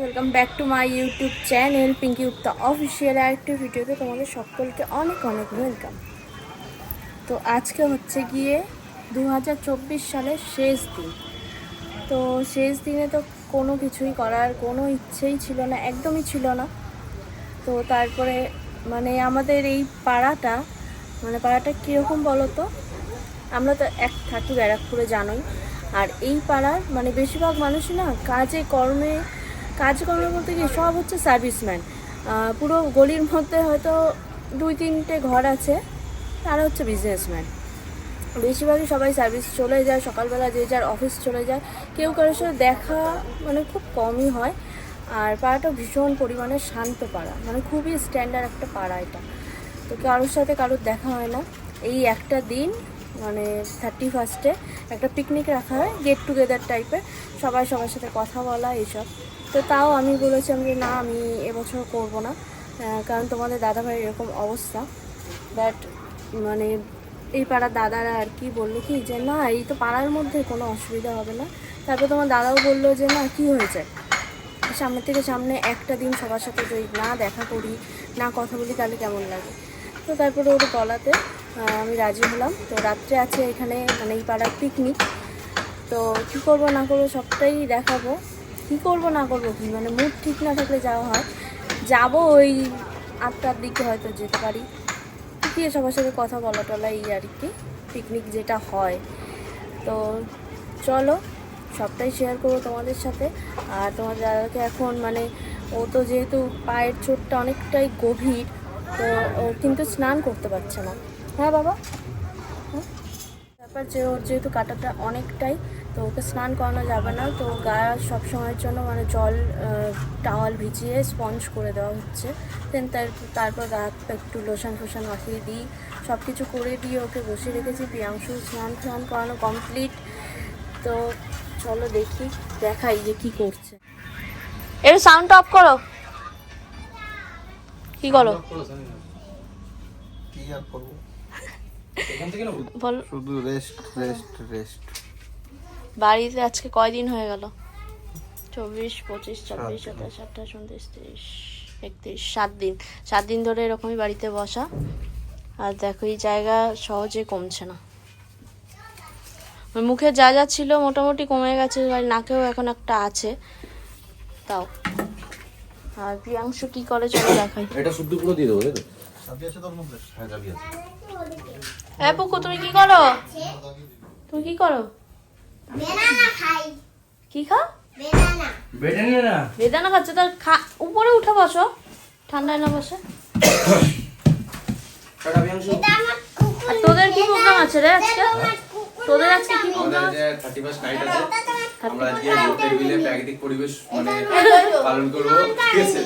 Welcome back to my YouTube channel Pinki উত্তা official আরেকটি ভিডিওতে তোমাদের সকলকে অনেক অনেক ওয়েলকাম তো আজকে হচ্ছে গিয়ে দু হাজার চব্বিশ সালের শেষ দিন। তো শেষ দিনে তো কোনো কিছুই করার কোনো ইচ্ছেই ছিল না, একদমই ছিল না। তো তারপরে মানে আমাদের এই পাড়াটা মানে পাড়াটা কীরকম বলো তো আমরা তো এক থাকি ব্যারাকপুরে, জানোই। আর এই পাড়ার মানে বেশিরভাগ মানুষই না কাজে, কর্মে কাজ বলতে কি সব হচ্ছে সার্ভিসম্যান? পুরো গলির মধ্যে হয়তো দুই তিনটে ঘর আছে, তারা হচ্ছে বিজনেসম্যান বেশিরভাগই সবাই সার্ভিস চলে যায়, সকালবেলা যে যার অফিস চলে যায়, কেউ কারোর সাথে দেখা মানে খুব কমই হয়। আর পাড়াটা ভীষণ পরিমাণে শান্ত পাড়া মানে খুবই স্ট্যান্ডার্ড একটা পাড়া এটা। তো কারোর সাথে কারোর দেখা হয় না। এই একটা দিন মানে থার্টি ফার্স্টে একটা পিকনিক রাখা হয় গেট টুগেদার টাইপের সবাই সবার সাথে কথা বলা, এইসব। তো তাও আমি বলেছিলাম যে, না, আমি এবছর করব না। কারণ তোমাদের দাদাভাইয়ের এরকম অবস্থা। দ্যাট মানে এই পাড়ার দাদারা আর কি বলল কি যে, না, এই তো পাড়ার মধ্যে কোনো অসুবিধা হবে না। তারপর তোমার দাদাও বলল যে, না, কি হয়েছে? সামনে থেকে সামনে একটা দিন সবার সাথে যদি না দেখা করি, না কথা বলি, তাহলে কেমন লাগে? তো তারপরে ওর গলাতে আমি রাজি হলাম। তো রাত্রে আছে এখানে মানে এই পাড়ার পিকনিক তো কী করব, না করব, সবটাই দেখাবো। কী করব না করব কি? মানে মুড ঠিক না থাকলে যাওয়া হয়। যাব ওই আটটার দিকে হয়তো যেতে পারি। গিয়ে সবার সাথে কথা বলা টলা এই আর কি পিকনিক যেটা হয়। তো চলো, সবটাই শেয়ার করব তোমাদের সাথে। আর তোমার দাদাকে এখন মানে ও তো যেহেতু পায়ের চোটটা অনেকটাই গভীর, তো ও কিন্তু স্নান করতে পারছে না। হ্যাঁ বাবা? ব্যাপার যে ওর যেহেতু কাটাটা অনেকটাই তো ওকে স্নান করানো যাবে না তো গা সব সময়ের জন্য মানে জল টাওয়াল ভিজিয়ে স্পঞ্জ করে দেওয়া হচ্ছে। দেন তার তারপর গা একটু লোশন ফোশন মাখিয়ে দিই। সব কিছু করে দিয়ে ওকে বসে রেখেছি প্রিয়াংশু স্নান স্নান করানো কমপ্লিট তো চলো দেখি দেখাই যে কি করছে। এর সাউন্ড অফ করো। কি করো। কি আর করব? বল। শুধু রেস্ট রেস্ট রেস্ট বাড়িতে আজকে কয়দিন হয়ে গেল? চব্বিশ পঁচিশ ছাব্বিশ সাতাশ আঠাশ উনত্রিশ তিরিশ একত্রিশ সাত দিন। সাত দিন ধরে এরকমই বাড়িতে বসা। আর দেখো এই জায়গা সহজে কমছে না। মুখে যা যা ছিল মোটামুটি কমে গেছে আর নাকেও এখন একটা আছে। তাও। আর প্রিয়াংশু কি করে চলো দেখাই। এটা শুদ্ধ পুরো দিয়ে দেবো তাই তো? আছে তোর মধ্যে হ্যাঁ আছে। হ্যাঁ পুকু তুমি কি করো? তুমি কি করো? কি খাও? বেদানা। খাচ্ছে? তার খা উপরে উঠে বসো। ঠান্ডায় না বসে। তোদের কি প্রোগ্রাম আছে রে আজকে? তোদের আজকে কি প্রোগ্রাম থার্টি ফার্স্ট নাইট আছে আমরা আজকে প্রাকৃতিক পরিবেশ মানে পালন করব। ঠিক আছে?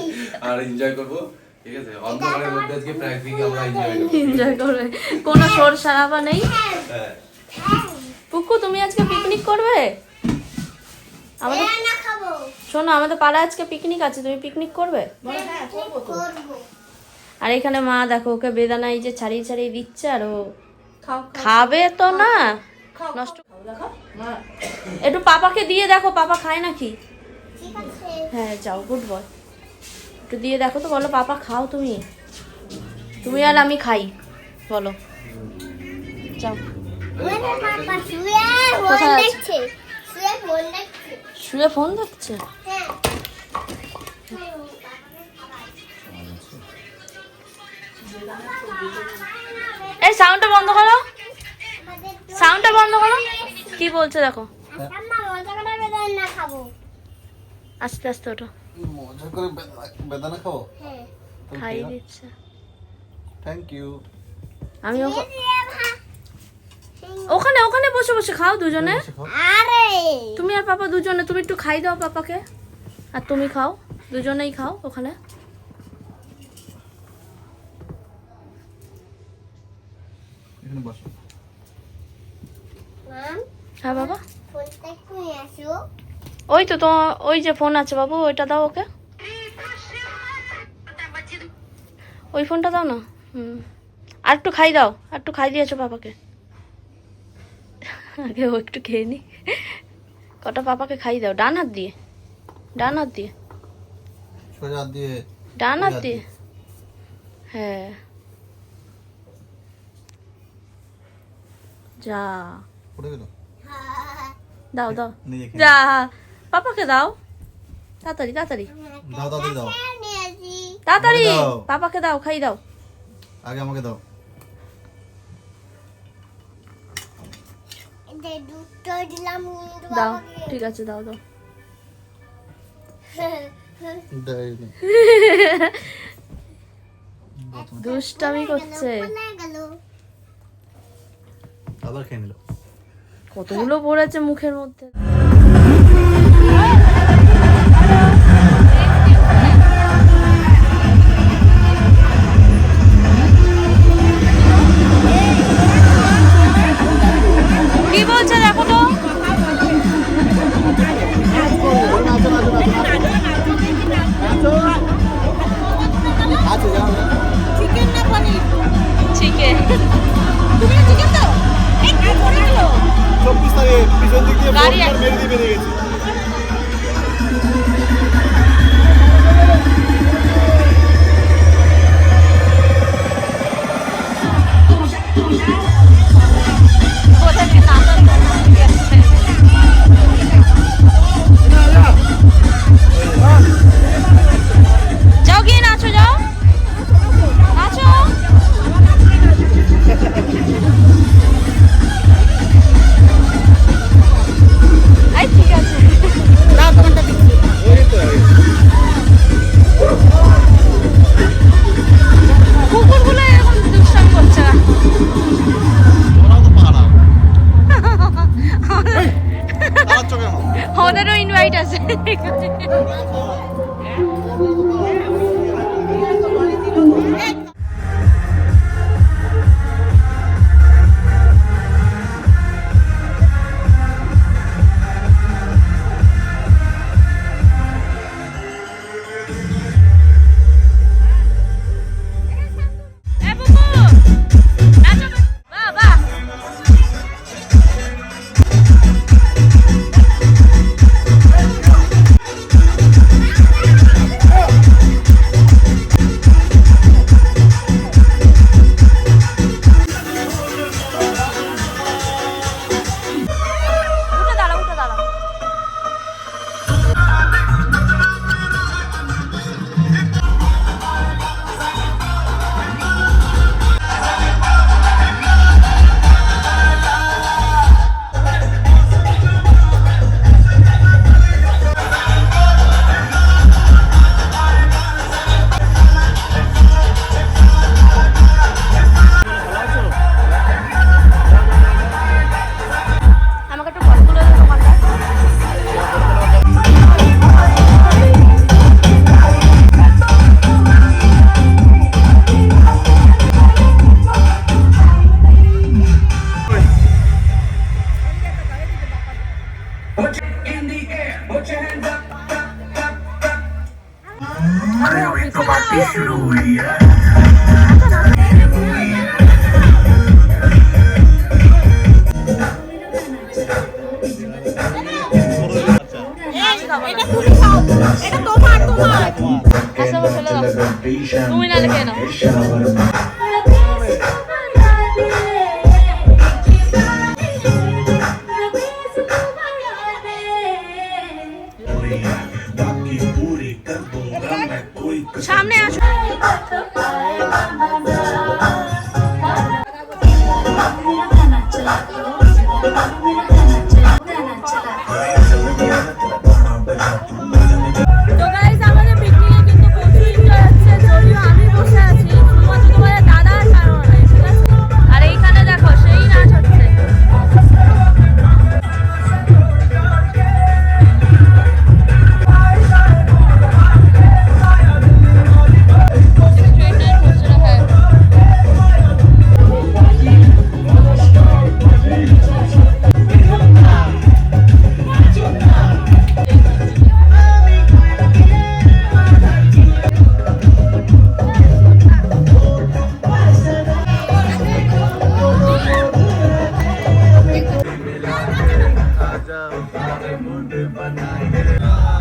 আর এনজয় করব। ঠিক আছে অন্ধকারের মধ্যে আজকে প্রাকৃতিক আমরা এনজয় করব। এনজয় করবে। কোনো সারাবা নেই? হ্যাঁ। পুকু তুমি আজকে পিকনিক করবে? আমাদের শোনো আমাদের পাড়ায় আজকে পিকনিক আছে তুমি পিকনিক করবে? আর এখানে মা দেখো ওকে বেদানা এই যে ছাড়িয়ে ছাড়িয়ে দিচ্ছে আর ও খাবে তো না? নষ্ট একটু পাপাকে দিয়ে দেখো পাপা খায় নাকি? হ্যাঁ যাও গুড বয় একটু দিয়ে দেখো তো বলো পাপা খাও তুমি। তুমি আর আমি খাই বলো। যাও। শুয়ে ফোন দেখছে? এই সাউন্ডটা বন্ধ করো। সাউন্ডটা বন্ধ করো। কি বলছে দেখো। খাব আস্তে আস্তে ওঠো। মজা করে বেদানা- হ্যাঁ। খাই দিচ্ছে। থ্যাংক ইউ আমি ওখ- ওখানে ওখানে বসে বসে খাও দুজনে। আরে। তুমি আর পাপা দুজনে তুমি একটু খাই দাও পাপাকে। আর তুমি খাও দুজনেই খাও ওখানে। এখানে বসো। মাম হ্যাঁ বাবা। ফোনটা একটু আসো। ওই তো তো ওই যে ফোন আছে বাবু ওইটা দাও ওকে। ওই ফোনটা দাও না? হুম। আর একটু খাই দাও আর একটু খাই দিয়েছ পাপাকে আগে ও একটু খেয়ে নি। কটা পাপাকে খাই দাও ডান হাত দিয়ে ডান হাত দিয়ে। দিয়ে ডান হাত হাতে হ্যাঁ। যা। দাও দাও। যা। পাপাকে দাও। তাড়াতাড়ি তাড়াতাড়ি। দাও দাও দাও। তাড়াতাড়ি। পাপাকে দাও খাই দাও। আগে আমাকে দাও। দাও ঠিক আছে দাও দাও। দুষ্টামি করছে। আবার খেয়ে নিল। কতগুলো পড়েছে মুখের মধ্যে। Oh! চব্বিশ তারিখ পিছন দিক দিয়ে মেরে দিয়ে বেরিয়ে গেছে। मुंड बनाए।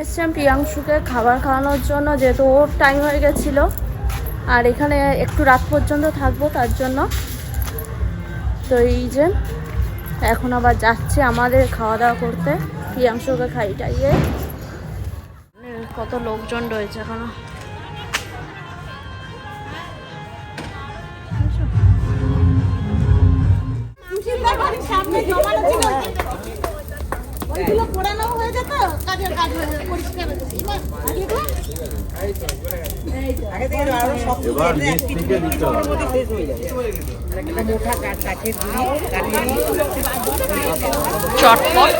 এসছিলাম প্রিয়াংশুকে খাবার খাওয়ানোর জন্য যেহেতু ওর টাইম হয়ে গেছিল। আর এখানে একটু রাত পর্যন্ত থাকব তার জন্য। তো এই যে এখন আবার যাচ্ছে আমাদের খাওয়া দাওয়া করতে। প্রিয়াংশুকে খাই টাইয়ে। কত লোকজন রয়েছে এখনও? ওইগুলো পোড়ানো হয়ে যেত কাজের কাজ হয়ে যেত পরিষ্কার হয়ে যেত এবার নিচ থেকে দিতে হবে। চটপট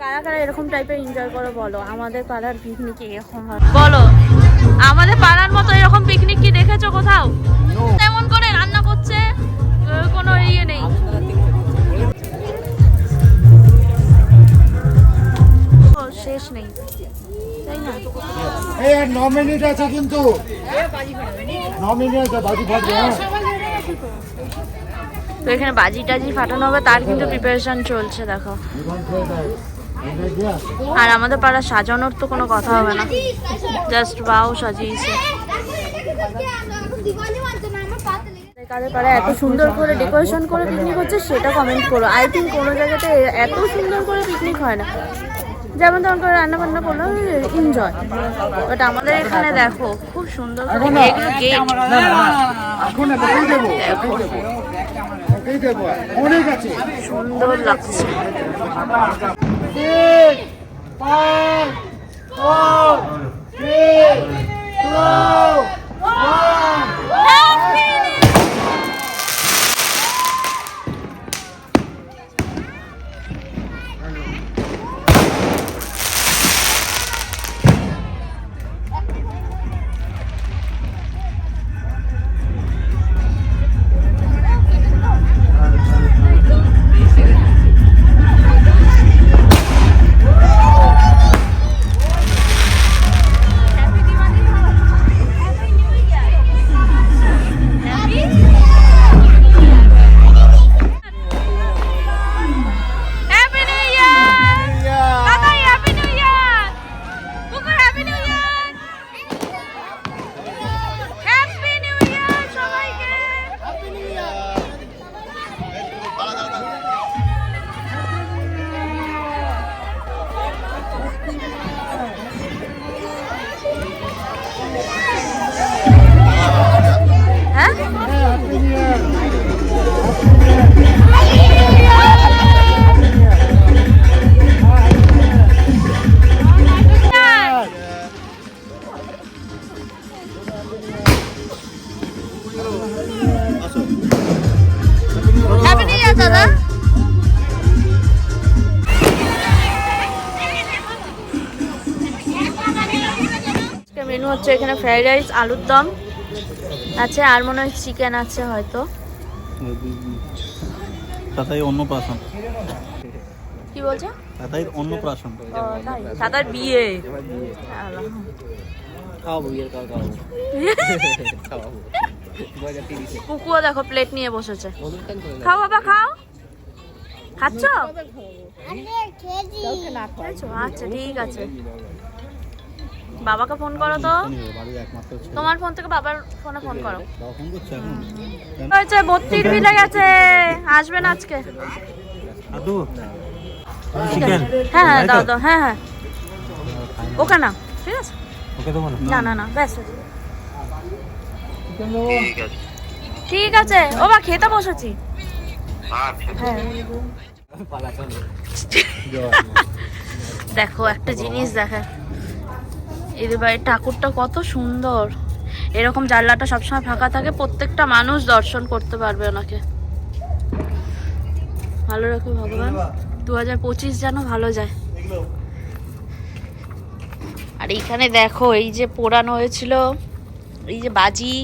কারা কারা এরকম টাইপের এনজয় করে বলো? আমাদের পাড়ার পিকনিকে এরকম বলো আমাদের পাড়ার মতো এরকম পিকনিক কি দেখেছ কোথাও? তেমন করে কোনো ইয়ে নেই শেষ নেই তাই না এই আর মিনিট আছে কিন্তু ন মিনিট আছে বাজি ফাটবে হ্যাঁ তো এখানে বাজি টাজি ফাটানো হবে তার কিন্তু প্রিপারেশন চলছে দেখো আর আমাদের পাড়া সাজানোর তো কোনো কথা হবে না জাস্ট বাও সাজিয়েছে দিওয়ালি মানতো না আমার লেগে পাড়া এত সুন্দর করে ডেকোরেশন করে পিকনিক হচ্ছে সেটা কমেন্ট করো আই থিঙ্ক কোনো জায়গাতে এত সুন্দর করে পিকনিক হয় না যেমন তেমন করে রান্না বান্না করল এনজয় বাট আমাদের এখানে দেখো খুব সুন্দর করে এগুলো গেট সুন্দর লাগছে হচ্ছে এখানে ফ্রাইড রাইস আলুর দম আছে আর মনে হয় চিকেন আছে হয়তো। তাতাই অন্নপ্রাশন কি বলছো? তাই অন্নপ্রাশন ও, তাই। বিয়ে। খাওয়াবো বিয়ের খাওয়াবো। খাওয়াবো। কুকুও দেখো প্লেট নিয়ে বসেছে। খাও বাবা খাও। খাচ্ছ? আচ্ছা ঠিক আছে। বাবাকে ফোন করো তো। তোমার ফোন থেকে বাবার ফোনে ফোন করো। হয়েছে বত্রিশ মিলে গেছে। আসবেন আজকে। হ্যাঁ হ্যাঁ দাও দাও হ্যাঁ হ্যাঁ। ওকে না ঠিক আছে? ওকে না। না না ব্যাস। ঠিক আছে। ও বা খেতে বসেছি। হ্যাঁ দেখো একটা জিনিস দেখে। এদের বাড়ির ঠাকুরটা কত সুন্দর। এরকম জানলাটা সবসময় ফাঁকা থাকে, প্রত্যেকটা মানুষ দর্শন করতে পারবে ওনাকে। ভালো রাখো ভগবান। দু হাজার পঁচিশ যেন ভালো যায়। আর এইখানে দেখো, এই যে পোড়ানো হয়েছিল, এই যে বাজি।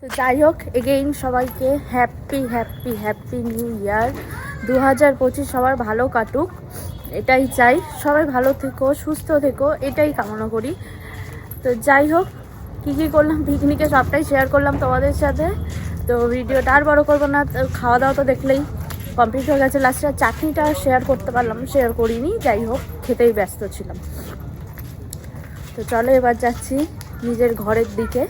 তো যাই হোক এগেইন সবাইকে happy happy happy new year দু হাজার পঁচিশ সবার ভালো কাটুক। এটাই চাই। সবাই ভালো থেকো, সুস্থ থেকো, এটাই কামনা করি। তো যাই হোক, কী কী করলাম, পিকনিকে সবটাই শেয়ার করলাম তোমাদের সাথে। তো ভিডিওটা আর বড় করব না খাওয়া দাওয়া তো দেখলেই কমপ্লিট হয়ে গেছে। লাস্টে চাটনিটা শেয়ার করতে পারলাম শেয়ার করিনি, যাই হোক, খেতেই ব্যস্ত ছিলাম। তো চলো এবার যাচ্ছি নিজের ঘরের দিকে।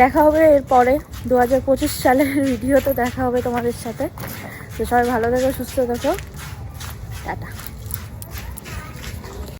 দেখা হবে এরপরে দু হাজার পঁচিশ সালের ভিডিও তো দেখা হবে তোমাদের সাথে। তো সবাই ভালো থেকো, সুস্থ থেকো। 打打